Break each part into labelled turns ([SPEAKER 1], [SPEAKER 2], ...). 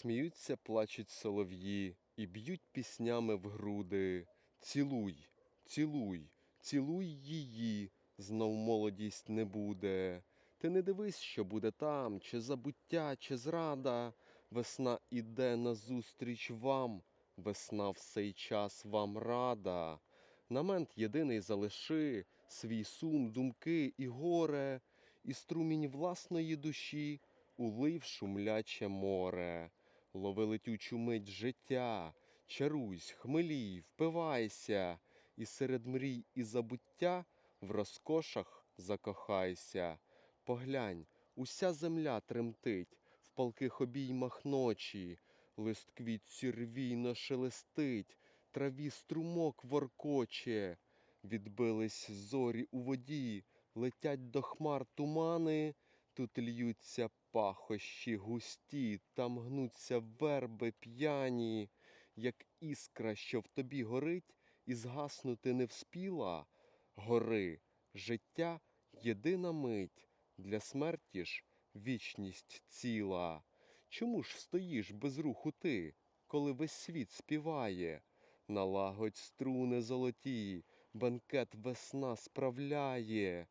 [SPEAKER 1] Сміються, плачуть солов'ї і б'ють піснями в груди. Цілуй, цілуй, цілуй її, знов молодість не буде. Ти не дивись, що буде там, чи забуття, чи зрада. Весна іде назустріч вам, весна в сей час вам рада. Намент єдиний залиши, свій сум, думки і горе, і струмінь власної душі улий в шумляче море. Лови летючу мить життя, чаруйсь, хмелій, впивайся, і серед мрій і забуття в розкошах закохайся. Поглянь, уся земля тремтить в палких обіймах ночі, лист квітці рвійно шелестить, траві струмок воркоче. Відбились зорі у воді, летять до хмар тумани, тут льються пахощі густі, там гнуться верби п'яні, як іскра, що в тобі горить, і згаснути не вспіла. Гори, життя єдина мить, для смерті ж вічність ціла. Чому ж стоїш без руху ти, коли весь світ співає? Налагодь струни золоті, бенкет весна справляє,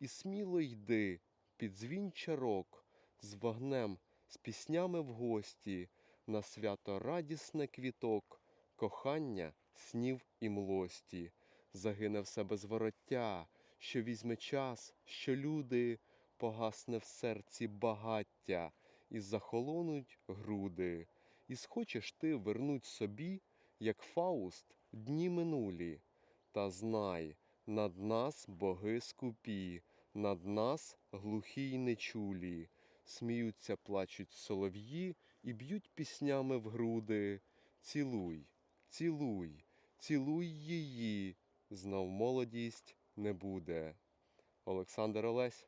[SPEAKER 1] і сміло йди під дзвін чарок, з вогнем, з піснями в гості, на свято радісне квіток, кохання, снів і млості. Загине все без вороття, що візьме час, що люди, погасне в серці багаття, і захолонуть груди. І схочеш ти вернуть собі, як Фауст, дні минулі. Та знай, над нас боги скупі, над нас глухі й нечулі. Сміються, плачуть солов'ї і б'ють піснями в груди. Цілуй, цілуй, цілуй її, знов молодість не буде. Олександр Олесь